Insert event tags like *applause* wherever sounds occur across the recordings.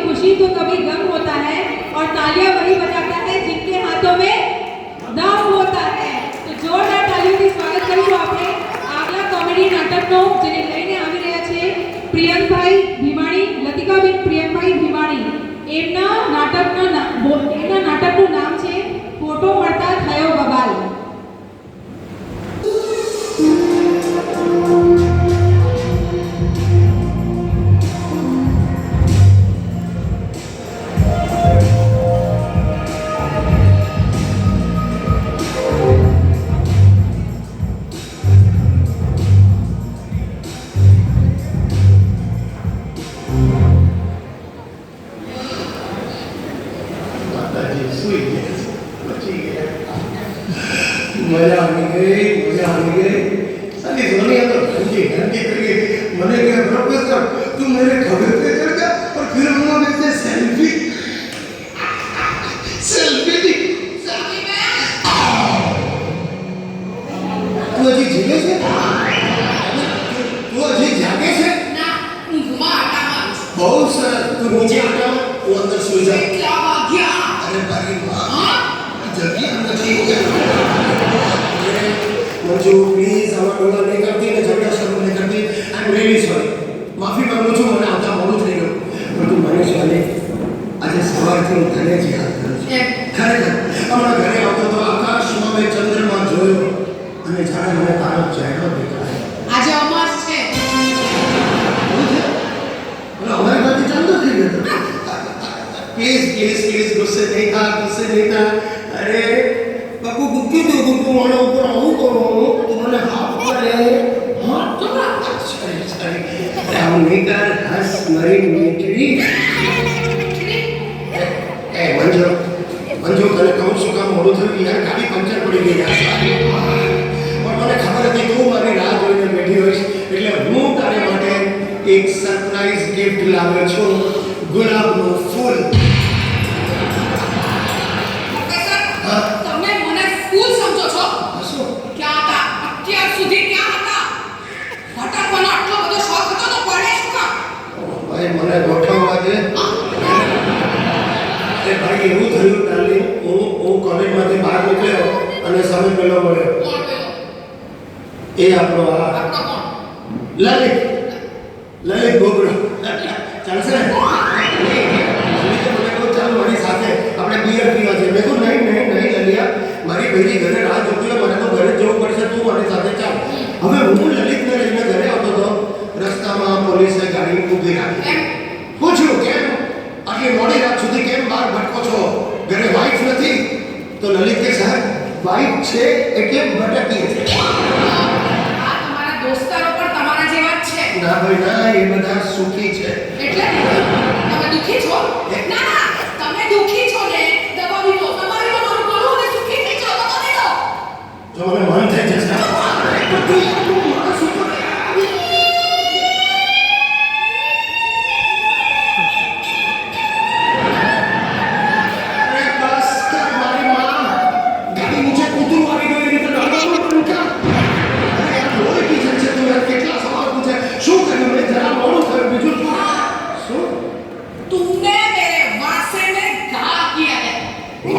खुशी तो कभी गम होता है और तालियां वही बजाता है जिनके हाथों में दम होता है તો જોરદાર તાલીઓથી સ્વાગત કરીશું આપણે આગલા કોમેડી નાટકનો જેને લઈને આવી રહ્યા છે પ્રિયંકભાઈ ભીમાણી લતિકાબેન પ્રિયંકભાઈ ભીમાણી એમના નાટકનું ના- બો- એમના નાટકનું तू अजी जीवे से तू अजी जागे से ना હું બહુ સરસ તું નીચે આટા મંજુ પ્લીઝ આવા ડોલા નહીં કરતી ને ઝઘડા શરૂ નહીં કરતી આઈ એમ રિયલી સોરી માફી માંગુ છું મને આવતા મોડું થઈ ગયું પણ તું મને ચાલે આજે સવારથી હું ઘરે જ યાદ કરું છું એમ. ખરેખર હમણાં ઘરે આવતો તો આકાશમાં મેં ચંદ્રમાં જોયો અને જાણે મને તારો ચહેરો દેખાય આજે અમાસ છે એવું છે અને અમારી પાસે ચાલતો થઈ ગયો પ્લીઝ પ્લીઝ પ્લીઝ ગુસ્સે નહીં થા ગુસ્સે નહીં થા પંચર પડી ગઈ પણ મને ખબર હતી તું મારી રાહ જોઈને બેઠી હોઈશ. એટલે હું તારે માટે એક સરપ્રાઈઝ ગિફ્ટ લાવ્યો છું. ગુલાબનું ફૂલ પ્રોફેસર હા? તમે મને ફૂલ સમજો છો હસો ક્યાં હતા અત્યાર સુધી ક્યાં હતા ભટકવાનો આટલો બધો શોખ હતો તો પડે શું કામ ભાઈ મને ગોઠવવા દે એ ભાઈ એવું થયું ડાર્લિંગ હું હું કોલેજમાંથી બહાર નીકળ્યો અને સમય પેલો મળ્યો. એ આપણો આ લલિત લલિત ગોગડો ચાલશે? લલિતે મને મારી સાથે. આપણે બિયર પીવા છે મેં કહું નહીં નહીં નહીં લલિયા મારી બહેરી ઘરે રાહ જોતી હોય મને તો ઘરે જ જવું પડશે તું મારી સાથે ચાલ હવે હું લલિતને લઈને ઘરે આવતો હતો રસ્તામાં પોલીસે ગાડી ઊભી રાખી એમ પૂછ્યું કેમ આટલી મોડી રાત સુધી કેમ બહાર ભટકો છો ઘરે વાઈફ નથી તો લલિત કે સાહેબ વાઈફ છે એટલે ભટકીએ છે. આ તમારા દોસ્તારો પણ તમારા જેવા જ છે. ના ભાઈ ના એ બધા સુખી છે. એટલે તમે દુખી છો? ના ના તમે દુખી છો ને દબાવી લો દબાવી લો મારું ગળું અને સુખી થઈ જાઓ દબાવી લો. જો મને મન થઈ જશે.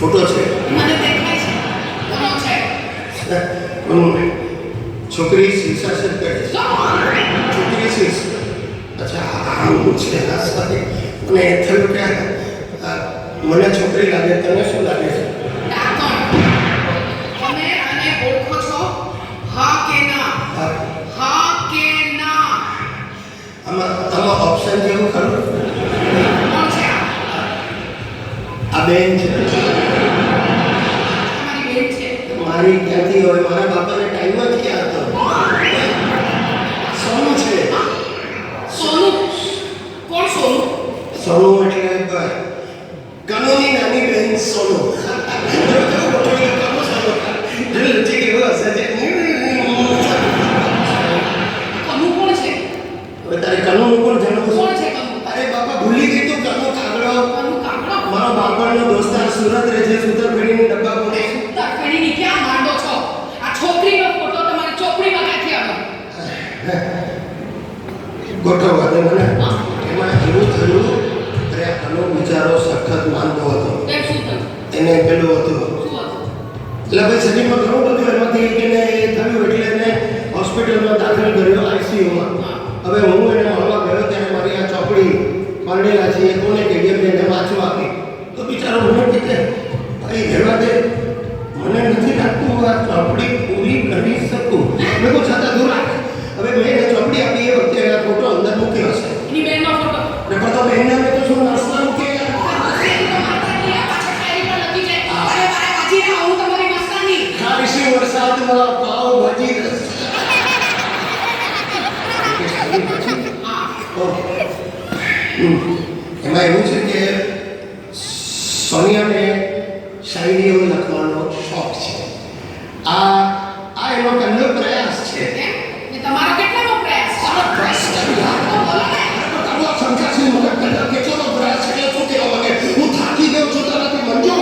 ફોટો છે? છે. છે? છોકરી શીર્ષાસન કરે છે? છોકરી શીર્ષ અચ્છા આવું છે આ સાથે અને એ થયું કે મને છોકરી લાગે તને શું લાગે છે? છો? હા હા. આમાં ઓપ્શન જેવું ખરું? આ? આ બેન છે. સોનુ એટલે કાનૂની નાની બહેન સોનુ તારે કાનૂન કોણ જાણવું છે અરે બાપા ભૂલી ગઈ તું કાનૂન કાગડો. મારો બાપણનો દોસ્તાર સુરત રહે છે સુતરફેડીની ડબ્બા કોટે સુતરફેડીની ક્યાં માંડો છો? આ છોકરીનો ફોટો તમારી ચોપડીમાં કાઢી આવો ગોઠવવા દે મને. એમાં એવું થયું આનો બિચારો સખત માનતો હતો. એને પેલું હતું. એટલે ભાઈ શરીરમાં ઘણું બધું એમાંથી એક એને થયું એટલે એને હોસ્પિટલમાં દાખલ કર્યો આઈસીયુમાં હવે હું એને મળવા ગયો ત્યારે મારી આ ચોપડી પરણેલા છે એ કોને કહીએ? એને વાંચવા આપી. તો બિચારો *laughs* એમાં એવું છે કે સોનિયાને શાયરીઓ લખવાનો શોખ છે. આ આ એનો પહેલો પ્રયાસ છે. તમારો કેટલાનો પ્રયાસ પ્રયાસ શંકાશીલ પહેલા કેટલાનો પ્રયાસ હું થાકી ગયો છું તારાથી મંજો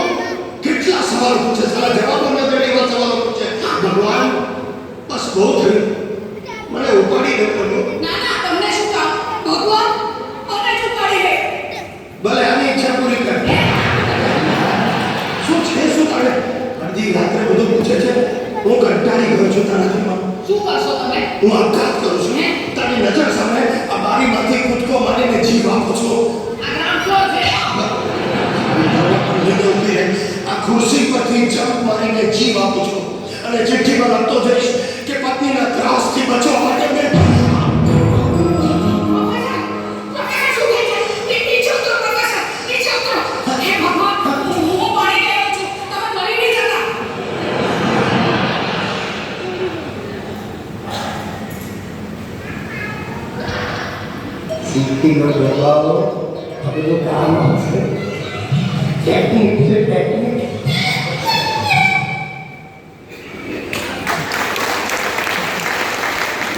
કેટલા સવાલ પૂછે સારા જવાબો ન દે એવા સવાલો પૂછે. ભગવાન બસ બહુ થયું મને ઉપાડી દે પ્રભુ ના ના તમને શું કામ ભગવાન મને શું કરી દે ભલે આની ઈચ્છા પૂરી કર શું છે શું તારે અડધી રાત્રે બધું પૂછે છે હું કંટાળી ગયો છું. શું કરશો તમે હું આપઘાત સિદ્ધિનો દબાવો આ બધું કામ આવશે ટેકનિક છે ટેકનિક